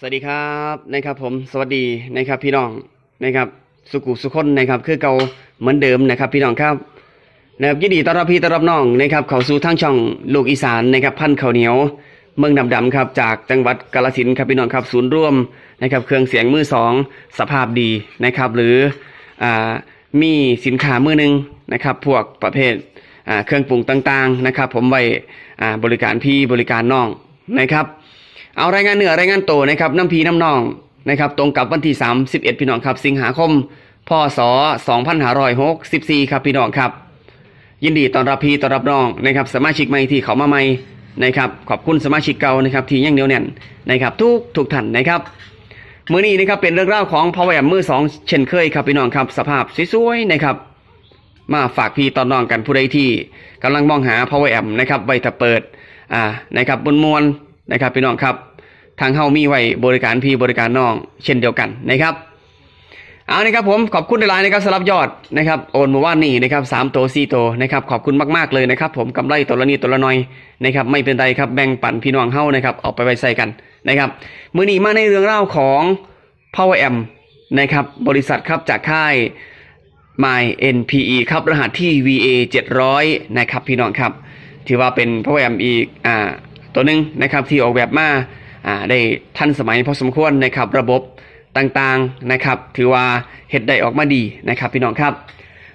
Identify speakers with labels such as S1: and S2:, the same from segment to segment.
S1: สวัสดีครับนะครับผมสวัสดีนะครับพี่น้องนะครับสุขุสุขคนนะครับคือเก่าเหมือนเดิมนะครับพี่น้องครับนะครับยินดีต้อนรับพี่ต้อนรับน้องนะครับเข้าสู่ทางช่องลูกอีสานนะครับพันธุ์ข้าวเหนียว เมืองดำดำๆครับจากจังหวัดกาฬสินครับพี่น้องครับศูนย์ร่วมนะครับเครื่องเสียงมือสองสภาพดีนะครับหรืออ่ามีสินค้ามือหนึ่งนะครับพวกประเภทอ่าเครื่องปรุงต่างๆนะครับผมไว้อ่าบริการพี่บริการน้องนะครับ เอารายงานเหนือรายงานโตนะครับน้ำพีน้ำนองนะครับตรงกับวันที่ 31 พี่น้องครับ สิงหาคม พศ 2564 ครับพี่น้องครับ ยินดีต้อนรับพี่ต้อนรับน้องนะครับสมาชิกใหม่ที่เขามาใหม่นะครับขอบคุณสมาชิกเก่านะครับที่ยังเหนียวแน่นนะครับทุกทุกท่านนะครับมื้อนี้นะครับเป็นเรื่องราวของพาวเวอร์มือสองเช่นเคยครับพี่น้องครับสภาพสวยๆนะครับมาฝากพี่ตอนน้องกันผู้ใดที่กำลังมองหา power amp นะครับไว้ถ้าเปิดอ่านะครับบนมวลนะครับพี่น้องครับ ทางเฮามีไว้บริการพี่บริการน้อง เช่นเดียวกันนะครับเอานะครับผมขอบคุณในไลน์นะครับสำหรับยอดนะครับโอนเมื่อวานนี้นะครับสามตัวสี่ตัวนะครับขอบคุณมากๆเลยนะครับ ผมกำไรตัวละนิดตัวละหน้อยนะครับไม่เป็นไรครับแบ่งปันพี่น้องเฮานะครับเอาไปไว้ใส่กันนะครับมื้อนี้มาในเรื่องเล่าของ Power m นะครับบริษัทครับจากค่าย My NPE ครับรหัสที่ VA 700นะครับพี่น้องครับถือว่าเป็น Power M อีกอ่าตัวหนึ่งนะครับที่ออกแบบมา ได้ทันสมัยพอสมควรนะครับ ระบบต่างๆนะครับ ถือว่าเฮ็ดได้ออกมาดีนะครับพี่น้องครับ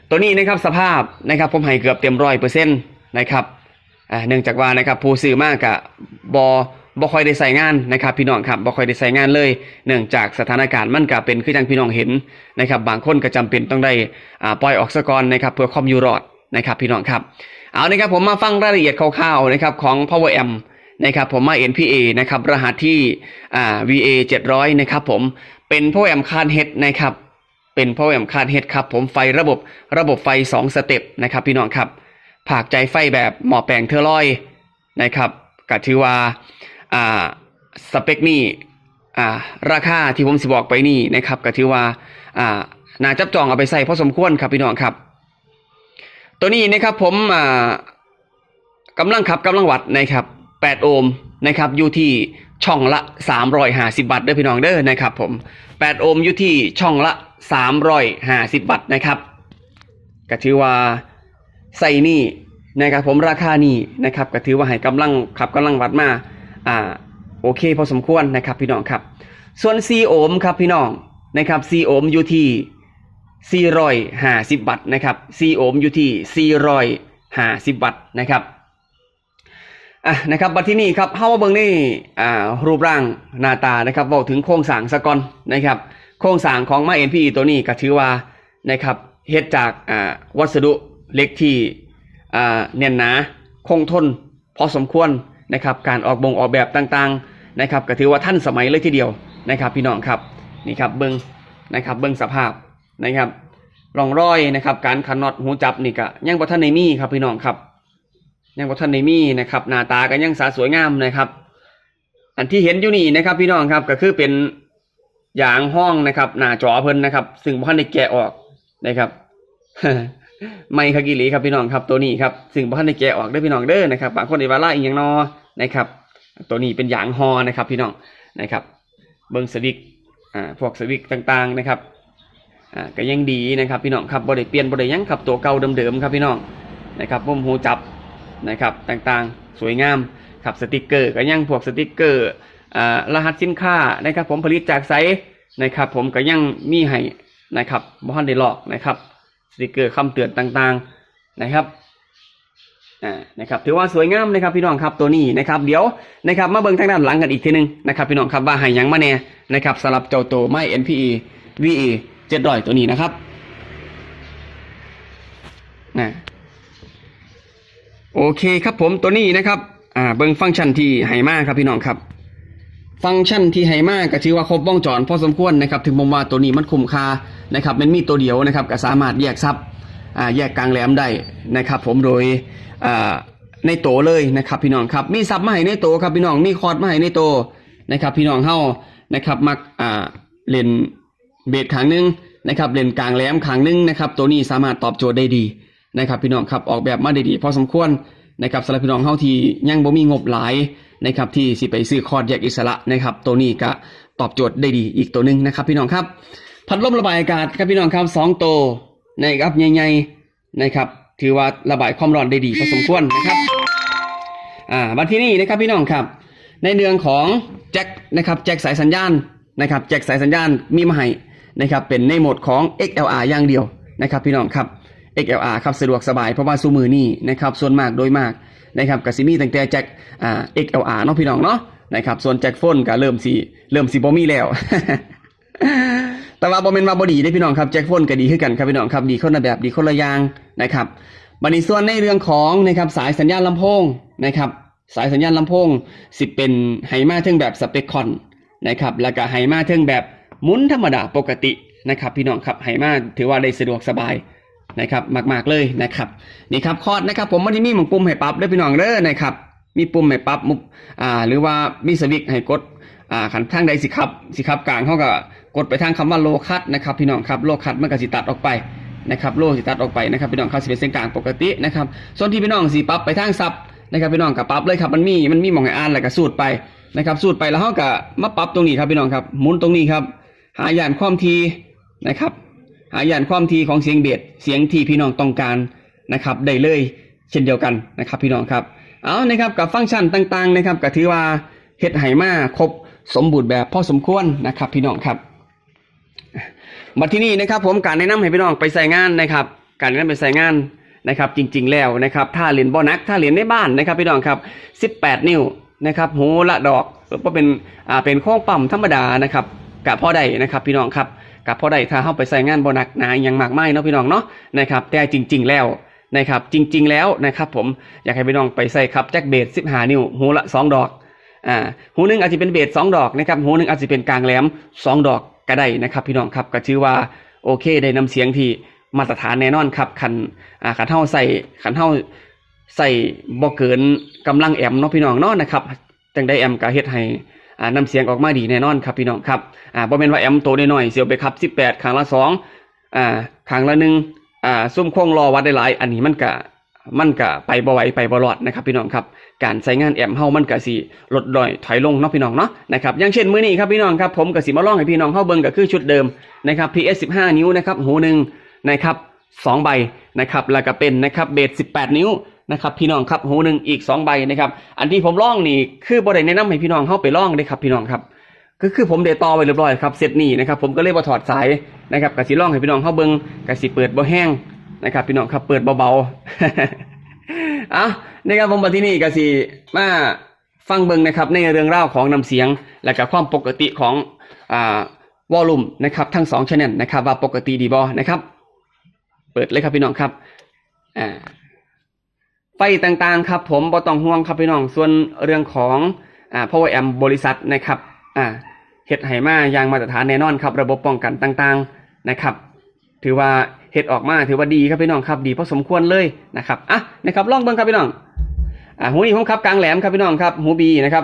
S1: ตัวนี้นะครับสภาพนะครับผมให้เกือบเต็มร้อยเปอร์เซ็นต์นะครับเนื่องจากว่านะครับผู้ซื้อมากกะบบ่ค่อยได้ใส่งานนะครับพี่น้องครับบ่ค่อยได้ใส่งานเลย เนื่องจากสถานการณ์มันก็เป็นคือจังพี่น้องเห็นนะครับ บางคนก็จำเป็นต้องได้ปล่อยออกซะก่อนนะครับเพื่อความอยู่รอดนะครับพี่น้องครับเอานะครับผมมาฟังรายละเอียดคร่าวๆนะครับของ Power Amp นะครับผมมา NPA นะครับรหัสที่อ่า VA 700นะครับผมเป็น Power Amp คาดเฮดนะครับเป็น Power Amp คาดเฮดครับผมไฟระบบระบบไฟ 2 สเต็ปนะครับพี่น้องครับผากใจไฟแบบหมอแปลงเทอร์ลอยนะครับก็ถือว่าอ่าสเปคนี้อ่าราคาที่ผมสิบอกไปนี่นะครับก็ถือว่าอ่าน่าจับจองเอาไปใส่พอสมควรครับพี่น้องครับ ตัวนี้นะครับผมอ่ากำลังขับกำลังวัดนะครับ 8 โอห์มนะครับอยู่ที่ช่องละ 350บัตเด้อพี่น้องเด้อนะครับผม 8 โอห์มอยู่ที่ช่องละ 350บัตนะครับก็ถือว่าใส่นี่นะครับผมราคานี่นะครับก็ถือว่าให้กำลังขับกำลังวัดมาอ่าโอเคพอสมควรนะครับพี่น้องครับ ส่วน 4 โอห์มครับพี่น้องนะครับ 4 โอห์มอยู่ที่450บัตต์นะครับ 4 โอห์มอยู่ที่450บัตต์นะครับ อะนะครับบัดที่นี่ครับเฮามาเบิ่งนี่อ่ารูปร่างหน้าตานะครับบอกถึงโครงสร้างสะก่อนนะครับ โครงสร้างของมา NPE ตัวนี้ก็ถือว่านะครับเฮ็ดจากอ่าวัสดุเหล็กที่อ่าแน่นหนาคงทนพอสมควรนะครับการออกบงออกแบบต่างๆนะครับก็ถือว่าทันสมัยเลยทีเดียวนะครับ พี่น้องครับนี่ครับเบิ่งนะครับเบิ่งสภาพนะครับร่องรอยนะครับ การขันน็อตหูจับนี่ก็ยังบ่ทันได้มีครับพี่น้องครับ ยังบ่ทันได้มีนะครับหน้าตาก็ยังสาสวยงามนะครับ อันที่เห็นอยู่นี่นะครับ พี่น้องครับก็คือเป็นยางห้องนะครับหน้าจอเพิ่นนะครับ ซึ่งบ่ทันได้แกะออกนะครับไม่คากิลีครับพี่น้องครับตัวนี้ครับซึ่งบ่ทันได้แกะออกเด้พี่น้องเด้อนะครับบางคนได้ว่าล่าอีหยังนอนะครับ ตัวนี้เป็นยางฮอนะครับ พี่น้องนะครับ เบิ้งสวิกอ่าพวกสวิกต่างๆนะครับอ่าก็ยังดีนะครับ พี่น้องครับบ่ได้เปลี่ยนบ่ได้ยังครับตัวเก่าเดิมๆครับพี่น้องนะครับมุมหูจับ นะครับต่างๆ สวยงามครับสติกเกอร์ก็ยังพวกสติกเกอร์รหัสสินค้านะครับผมผลิตจากไซส์นะครับผมก็ยังมีให้นะครับบ่ทันได้ลอกนะครับสติกเกอร์คำเตือนต่างๆนะครับนะครับถือว่าสวยงามนะครับพี่น้องครับตัวนี้นะครับเดี๋ยวนะครับมาเบิ่งทางด้านหลังกันอีกทีหนึงนะครับพี่น้องครับว่าให้ยังมาแน่นะครับสำหรับเจ้าตัวไม้ NPE VE 700ตัวนี้นะครับนะ โอเคครับผมตัวนี้นะครับอ่าเบิ้งฟังก์ชันที่ให้มาครับพี่น้องครับ ฟังก์ชันที่ให้มาก็ถือว่าครบวงจรพอสมควรนะครับ ถึงผมว่าตัวนี้มันคุ้มค่านะครับมันมีตัวเดียวนะครับก็สามารถแยกซับอ่าแยกกลางแหลมได้นะครับ ผมโดยอ่าในโตเลยนะครับ พี่น้องครับมีซับมาให้ในโตครับพี่น้องมีคอร์ดมาให้ในโตนะครับ พี่น้องเฮานะครับมักอ่าเล่นเบสขางหนึงนะครับเล่นกลางแหลมขางหนึงนะครับ ตัวนี้สามารถตอบโจทย์ได้ดี นะครับพี่น้องครับออกแบบมาได้ดีพอสมควรนะครับสำหรับพี่น้องเฮาที่ยังบ่มีงบหลายนะครับที่สิไปซื้อคอร์ดแยกอิสระนะครับตัวนี้ก็ตอบโจทย์ได้ดีอีกตัวหนึ่งนะครับพี่น้องครับ พัดลมระบายอากาศครับพี่น้องครับสองตัวนะครับใหญ่ๆนะครับถือว่าระบายความร้อนได้ดีพอสมควรนะครับอ่ามาที่นี่นะครับพี่น้องครับในเรื่องของแจ็คนะครับแจ็คสายสัญญาณนะครับแจ็คสายสัญญาณมีมาให้นะครับเป็นในโหมดของ XLR อย่างเดียวนะครับพี่น้องครับ XLR ครับสะดวกสบายเพราะว่าซูมือนี่นะครับส่วนมากโดยมากนะครับกับซิมีตั้งแต่แจ็คอ่า XLR เนาะพี่น้องเนาะนะครับส่วนแจ็คโฟนก็เริ่มสีเริ่มสีบ่มีแล้ว แต่ว่าบ่แม่นว่าบ่ดีได้พี่น้องครับแจ็คโฟนก็ดีขึ้นกันครับพี่น้องครับดีคนละแบบดีคนละอย่างนะครับบันี้ส่วนในเรื่องของนะครับสายสัญญาณลำโพงนะครับสายสัญญาณลำโพงสิเป็นไฮมาเทิงแบบสเปคคอนนะครับแล้วก็ไฮมาเทิงแบบมุนธรรมดาปกตินะครับพี่น้องครับไฮมาถือว่าได้สะดวกสบาย นะครับมากๆเลยนะครับนี่ครับคอร์ดนะครับผมมันจะมีหมุนปุ่มให้ปรับด้วยพี่น้องเด้อนะครับมีปุ่มให้ปรับมุกอ่าหรือว่ามีสวิตให้กดอ่าขันทางใดสิครับสิครับกลางเขาก็กดไปทางคำว่าโลคัตนะครับพี่น้องครับโลคัตมันก็สิตัดออกไปนะครับโลสิตัดออกไปนะครับพี่น้องครับสิเป็นเส้นกลางปกตินะครับส่วนที่พี่น้องสิปรับไปทางซับนะครับพี่น้องกับปรับเลยครับมันมีมันมีหมองให้อ่านแล้วก็สูตรไปนะครับสูตรไปแล้วเขาก็มาปรับตรงนี้ครับพี่น้องครับหมุนตรงนี้ครับหาย่านความทีนะครับ หาย่านความทีของเสียงเบสเสียงที่พี่น้องต้องการนะครับได้เลยเช่นเดียวกันนะครับพี่น้องครับเอานะครับกับฟังก์ชันต่างๆนะครับก็ถือว่าเฮ็ดไหมาครบสมบูรณ์แบบพอสมควรนะครับพี่น้องครับมาที่นี่นะครับผมการแนะนำให้พี่น้องไปใส่งานนะครับการแนะนำไปใส่งานนะครับจริงๆแล้วนะครับถ้าเหรียญบอนักถ้าเหรียญในบ้านนะครับพี่น้องครับ 18 นิ้วนะครับหูละดอกก็เป็นอ่าเป็นโค้งปั๊มธรรมดานะครับ กับพ่อใดนะครับพี่น้องครับกับพ่อใดถ้าเข้าไปใส่งานบนักหนาอย่างมากไม่เนาะพี่น้องเนาะนะครับแต่จริง ๆ แล้วนะครับจริง ๆ แล้วนะครับผมอยากให้พี่น้องไปใส่ครับแจ็คเบส15นิ้วหูละ2ดอกอ่าหูหนึ่งอาจจะเป็นเบสสองดอกนะครับหูหนึ่งอาจจะเป็นกลางแหลมสองดอกก็ได้นะครับพี่น้องครับก็ชื่อว่าโอเคได้นำเสียงที่มาตรฐานแน่นอนครับขันอ่าขันเท่าใส่ขันเท่าใส่บ่เกินกำลังแอมเนาะพี่น้องเนาะนะครับจังได้แอมก็เฮ็ดให้ นำเสียงออกมาดีแน่นอนครับพี่น้องครับอ่าบ่แม่นว่าแอมโตน้อยเสียวไปครับ 18ครั้งละสองอ่าครั้งละหนึ่งอ่าซุ่มโค้งรอวัดได้หลาย อันนี้มันก็มันก็ไปบ่ไหวไปบ่รอดนะครับพี่น้องครับ การใช้งานแอมเฮามันก็สิลดดอยถอยลงเนาะพี่น้องเนาะนะครับอย่างเช่นมื้อนี้ครับพี่น้องครับผมก็สิมาลองให้พี่น้องเฮาเบิ่งก็คือชุดเดิมนะครับ PS 15 นิ้วนะครับหูหนึ่งนะครับสองใบนะครับแล้วก็เป็นนะครับเบส18 นิ้ว นะครับพี่น้องครับหูหนึ่งอีก2ใบนะครับ อันที่ผมล่องนี่คือบ่ได้แนะนำให้พี่น้องเฮาไปล่องเด้ครับพี่น้องครับก็คือผมได้ต่อไว้เรียบร้อยครับเซตนี้นะครับผมก็เลยบ่ถอดสายนะครับกสิล่องให้พี่น้องเฮาเบิ่งกสิเปิดบ่แห้งนะครับพี่น้องครับเปิดเบาๆอะนะครับผมมาที่นี่กสิมาฟังเบิ่งนะครับในเรื่องราวของน้ำเสียง และก็ความปกติของอ่าวอลลุ่มนะครับทั้งสองชแนลนะครับว่าปกติดีบอนะครับ เปิดเลยครับพี่น้องครับอ่า ต่างๆครับ ผมบ่ต้องห่วงครับพี่น้องส่วนเรื่องของอ่า power amp บริษัทนะครับอ่าเฮ็ดไหมาอย่างมาตรฐานแน่นอนครับระบบป้องกันต่างๆนะครับ ถือว่าเฮ็ดออกมาถือว่าดีครับพี่น้องครับดีพอสมควรเลยนะครับอะนะครับลองเบิ่งครับพี่น้องอ่าหูนี่ผมครับกลางแหลมครับพี่น้องครับหูบีนะครับ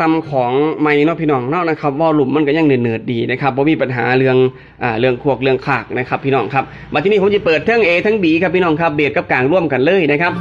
S1: ซ้ำของไม้เนาะพี่น้องเนาะนะครับวอลลุ่มมันก็ยังเนืดๆดีนะครับบ่มีปัญหาเรื่องอ่าเรื่องขวกเรื่องขากนะครับพี่น้องครับมาที่นี่ผมจะเปิดทั้ง A ทั้ง B ครับพี่น้องครับเบสกับกลางร่วมกันเลยนะครับ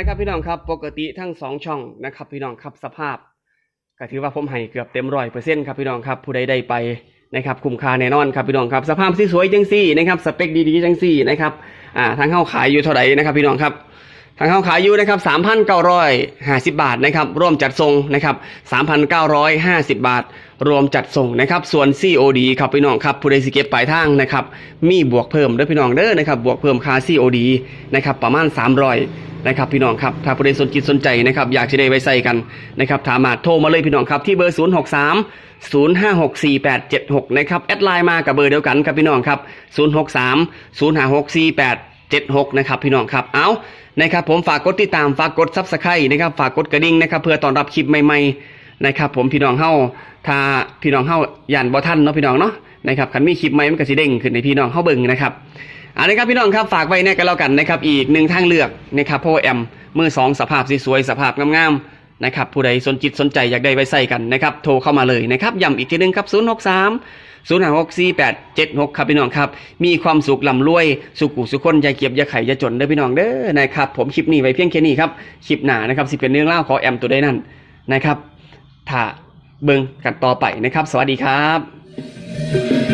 S1: นะครับพี่น้องครับปกติทั้งสองช่องนะครับพี่น้องครับสภาพก็ถือว่าผมให้เกือบเต็มร้อยเปอร์เซ็นต์ครับพี่น้องครับผู้ใดได้ไปนะครับคุ้มค่าแน่นอนครับพี่น้องครับสภาพที่สวยจังซี่นะครับสเปคดีๆจังซี่นะครับอ่าทางเข้าขายอยู่เท่าไหร่นะครับพี่น้องครับ ทางเข้าขายอยู่นะครับ3,950 บาทนะครับร่วมจัดส่งนะครับ3,950 บาท รวมจัดส่งนะครับส่วน COD ครับพี่น้องครับผู้ใดสิเก็บปลายทางนะครับมีบวกเพิ่มด้วยพี่น้องเด้อนะครับบวกเพิ่มค่า COD นะครับประมาณ 300นะครับพี่น้องครับถ้าผู้ใดสนจิตสนใจนะครับอยากจะได้ไปใส่กันนะครับสามมาโทรมาเลยพี่น้องครับที่เบอร์ 063 0564876 นะครับแอดไลน์มากับเบอร์เดียวกันครับพี่น้องครับ 063 76นะครับพี่น้องครับเอานะครับผมฝากกดติดตามฝากกดซับสไครต์นะครับฝากกดกระดิ่งนะครับเพื่อต้อนรับคลิปใหม่ๆนะครับผมพี่น้องเฮาถ้าพี่น้องเฮาย่านบ่ทันเนาะพี่น้องเนาะนะครับคันมีคลิปใหม่มันก็สิเด้งขึ้นในพี่น้องเฮาเบิ่งนะครับเอาละครับพี่น้องครับฝากไว้แน่กันแล้วกันนะครับอีกหนึ่งทางเลือกนะครับโพแอมมือสองสภาพสวยๆสภาพงามๆ นะครับผู้ใดสนจิตสนใจอยากได้ไว้ใส่กันนะครับโทรเข้ามาเลยนะครับย้ำอีกทีหนึงครับ 063 0 5 6 4 8 7 6 ครับพี่น้องครับ มีความสุขลำรวย สุขุสุขคนอย่าเก็บอย่าไข่อย่าจนเด้อพี่น้องเด้อนะครับผมคลิปนี้ไว้เพียงแค่นี้ครับคลิปหน้านะครับสิเป็นเรื่องเล่าขอแอมตัวได้นั่นนะครับถ้าเบิ่งกันต่อไปนะครับ สวัสดีครับ